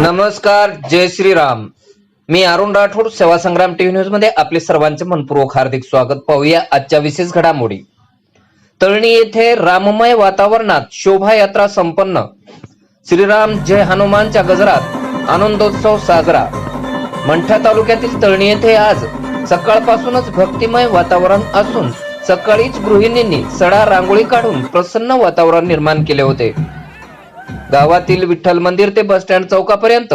नमस्कार जय श्रीराम. मी अरुण राठोड सेवा संग्राम टीव्ही न्यूजमध्ये आपले सर्वांचे मनपूर्वक हार्दिक स्वागत. पाहूया आजच्या विशेष घडामोडी. तळणी येथे राममय वातावरणात शोभायात्रा संपन्न. श्रीराम जय हनुमानच्या गजरात आनंदोत्सव साजरा. मंठा तालुक्यातील तळणी येथे आज सकाळपासूनच भक्तिमय वातावरण असून सकाळीच गृहिणींनी सडा रांगोळी काढून प्रसन्न वातावरण निर्माण केले होते. गावातील विठ्ठल मंदिर ते बस स्टँड चौकापर्यंत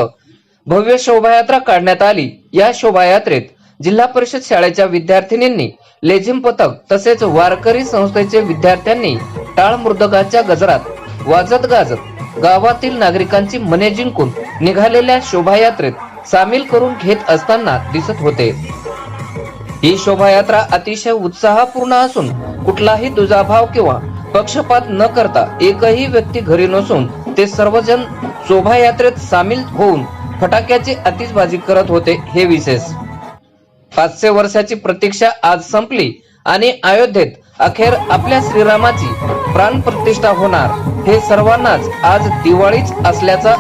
भव्य शोभायात्रा काढण्यात आली. या शोभायात्रेत जिल्हा परिषद शाळेच्या विद्यार्थिनींनी लेझिम पथक तसेच वारकरी संस्थेचे विद्यार्थ्यांनी टाळ मृदगाच्या गजरात वाजत गाजत गावातील नागरिकांची मने जिंकून निघालेल्या शोभायात्रेत सामील करून घेत असताना दिसत होते. ही शोभायात्रा अतिशय उत्साहपूर्ण असून कुठलाही दुजाभाव किंवा पक्षपात न करता एकही व्यक्ती घरी नसून ते सर्वजण शोभायात्रेत सामील होऊन फटाक्याची आतिषबाजी करत होते हे विशेष. पाचशे वर्षाची प्रतीक्षा आज संपली आणि अयोध्येत अखेर आपल्या श्रीरामाची प्राण प्रतिष्ठा होणार हे सर्वांनाच आज दिवाळीच असल्याचा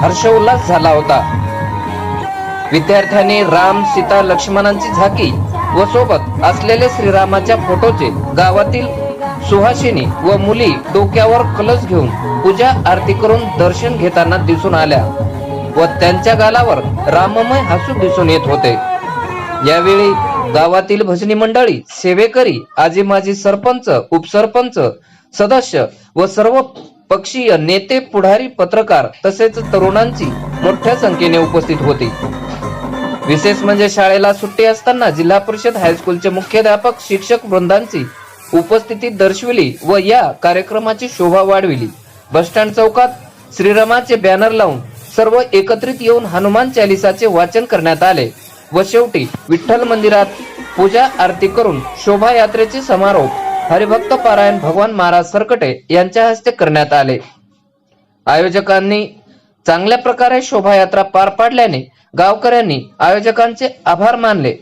हर्षोल्लास झाला होता. विद्यार्थ्यांनी राम सीता लक्ष्मणांची झाकी व सोबत असलेले श्रीरामाच्या फोटोचे गावातील सुहासिनी व मुली डोक्यावर कलश घेऊन पूजा आरती करून दर्शन घेताना दिसून आल्या व त्यांच्या गालावर राममय हसू दिसून येत होते. यावेळी गावातील भजनी मंडळी सेवेकरी आजी माजी सरपंच उपसरपंच सदस्य व सर्व पक्षीय नेते पुढारी पत्रकार तसेच तरुणांची मोठ्या संख्येने उपस्थित होती. विशेष म्हणजे शाळेला सुट्टी असताना जिल्हा परिषद हायस्कूलचे मुख्याध्यापक शिक्षक वृंदांची उपस्थिती दर्शविली व या कार्यक्रमाची शोभा वाढविली. बसस्टँड चौकात श्रीरामाचे बॅनर लावून सर्व एकत्रित येऊन हनुमान चालिसाचे वाचन करण्यात आले व शेवटी विठ्ठल मंदिरात पूजा आरती करून शोभायात्रेचे समारोप हरिभक्त पारायण भगवान महाराज सरकटे यांच्या हस्ते करण्यात आले. आयोजकांनी चांगल्या प्रकारे शोभायात्रा पार पाडल्याने गावकऱ्यांनी आयोजकांचे आभार मानले.